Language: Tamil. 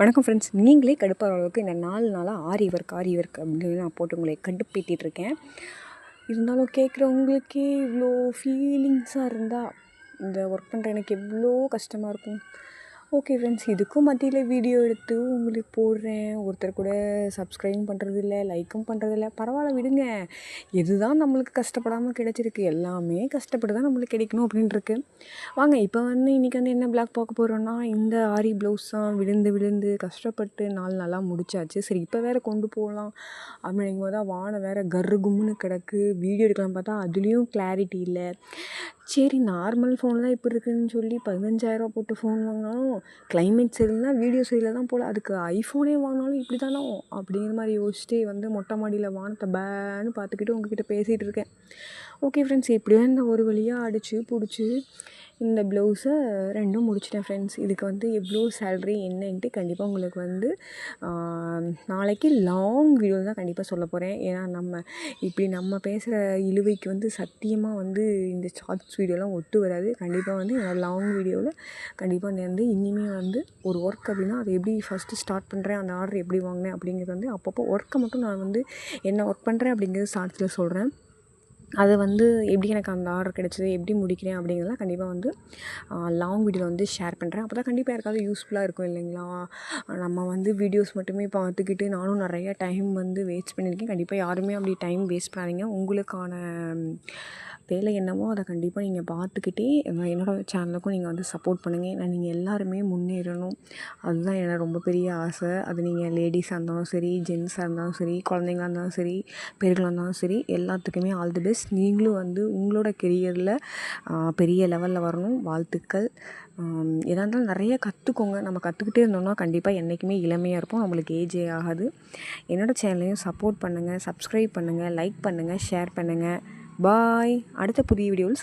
வணக்கம் ஃப்ரெண்ட்ஸ் நீங்களே கடுப்பாகிற அளவுக்கு இந்த நாலு நாளாக ஆரி ஒர்க் ஆரி ஒர்க் அப்படின்னு நான் போட்டு உங்களை கடுப்பேற்றிட்டு இருக்கேன். இருந்தாலும் கேட்குறவங்களுக்கே இவ்வளோ ஃபீலிங்ஸாக இருந்தால் இந்த ஒர்க் பண்ணுற எனக்கு எவ்வளோ கஷ்டமாக இருக்கும். ஓகே ஃப்ரெண்ட்ஸ் இதுக்கும் மத்தியில் வீடியோ எடுத்து உங்களுக்கு போடுறேன். ஒருத்தர் கூட சப்ஸ்கிரைபும் பண்ணுறது இல்லை லைக்கும் பண்ணுறதில்ல பரவாயில்ல விடுங்க. இதுதான் நம்மளுக்கு கஷ்டப்படாமல் கிடச்சிருக்கு? எல்லாமே கஷ்டப்பட்டு தான் நம்மளுக்கு கிடைக்கணும் அப்படின்ட்டுருக்கு வாங்க இப்போ வந்து இன்றைக்கி வந்து என்ன பிளாக் பார்க்க போகிறோன்னா இந்த ஆரி ப்ளவுஸ் தான் விழுந்து விழுந்து கஷ்டப்பட்டு நாள் நல்லா முடிச்சாச்சு. சரி இப்போ வேறு கொண்டு போகலாம். அப்படிங்கும் போது தான் வானம் வேறு கர்ரு கும்முன்னு கிடக்கு. வீடியோ எடுக்கலாம் பார்த்தா அதுலேயும் கிளாரிட்டி இல்லை. சரி நார்மல் ஃபோன்லாம் இப்படி இருக்குதுன்னு சொல்லி பதினஞ்சாயிரரூவா போட்டு ஃபோன் வாங்கினாலும் கிளைமேட் சரியில்லைனா வீடியோ சரியில்லை தான் போல். அதுக்கு ஐஃபோனே வாங்கினாலும் இப்படி தானோ? அப்படிங்கிற மாதிரி யோசிச்சுட்டே வந்து மொட்டை மாடியில் வானத்தை பேன்னு பார்த்துக்கிட்டு உங்ககிட்ட பேசிகிட்டு இருக்கேன். ஓகே ஃப்ரெண்ட்ஸ் எப்படியோ இந்த ஒரு வழியாக அடித்து பிடிச்சி இந்த ப்ளவுஸை ரெண்டும் முடிச்சிட்டேன் ஃப்ரெண்ட்ஸ் இதுக்கு வந்து எவ்வளோ சேல்ரி என்னன்ட்டு கண்டிப்பாக உங்களுக்கு வந்து நாளைக்கு லாங் வீடியோ தான் கண்டிப்பாக சொல்ல போகிறேன் ஏன்னா நம்ம இப்படி நம்ம பேசுகிற இழுவைக்கு வந்து சத்தியமாக வந்து இந்த ஷார்ட்ஸ் வீடியோலாம் ஒட்டு வராது. கண்டிப்பாக வந்து என்னோடய லாங் வீடியோவில் கண்டிப்பாக வந்து இனிமேல் வந்து ஒரு ஒர்க் அப்படின்னா அதை எப்படி ஃபஸ்ட்டு ஸ்டார்ட் பண்ணுறேன் அந்த ஆர்டர் எப்படி வாங்கினேன் அப்படிங்கிறது வந்து அப்பப்போ ஒர்க்கை மட்டும் நான் வந்து என்ன ஒர்க் பண்ணுறேன் அப்படிங்கிறது ஷார்ட்ஸில் சொல்கிறேன் அது வந்து எப்படி எனக்கு அந்த ஆர்டர் கிடச்சிது எப்படி முடிக்கிறேன் அப்படிங்கிறதெல்லாம் கண்டிப்பாக வந்து லாங் வீடியோவில் வந்து ஷேர் பண்ணுறேன் அப்போ தான் கண்டிப்பாக யாருக்காவது யூஸ்ஃபுல்லாக இருக்கும் இல்லைங்களா? நம்ம வந்து வீடியோஸ் மட்டுமே பார்த்துக்கிட்டு நானும் நிறைய டைம் வந்து வேஸ்ட் பண்ணியிருக்கேன். கண்டிப்பாக யாருமே அப்படி டைம் வேஸ்ட் பண்ணாதீங்க. உங்களுக்கான வேலை என்னவோ அதை கண்டிப்பாக நீங்கள் பார்த்துக்கிட்டே என்னோடய சேனலுக்கும் நீங்கள் வந்து சப்போர்ட் பண்ணுங்கள் ஏன்னா நீங்கள் எல்லாருமே முன்னேறணும். அதுதான் எனக்கு ரொம்ப பெரிய ஆசை. அது நீங்கள் லேடிஸாக இருந்தாலும் சரி ஜென்ஸாக இருந்தாலும் சரி குழந்தைங்களா இருந்தாலும் சரி பெருகளாக இருந்தாலும் சரி எல்லாத்துக்குமே ஆல் தி பெஸ்ட் நீங்களும் வந்து உங்களோட கெரியரில் பெரிய லெவலில் வரணும். வாழ்த்துக்கள். எதாக இருந்தாலும் நிறைய கற்றுக்கோங்க நம்ம கற்றுக்கிட்டே இருந்தோம்னா கண்டிப்பாக என்றைக்குமே இளமையாக இருப்போம். நம்மளுக்கு ஏஜே ஆகாது. என்னோடய சேனலையும் சப்போர்ட் பண்ணுங்கள் சப்ஸ்கிரைப் பண்ணுங்கள் லைக் பண்ணுங்கள் ஷேர் பண்ணுங்கள் பாய். அடுத்த புதிய வீடியோவில்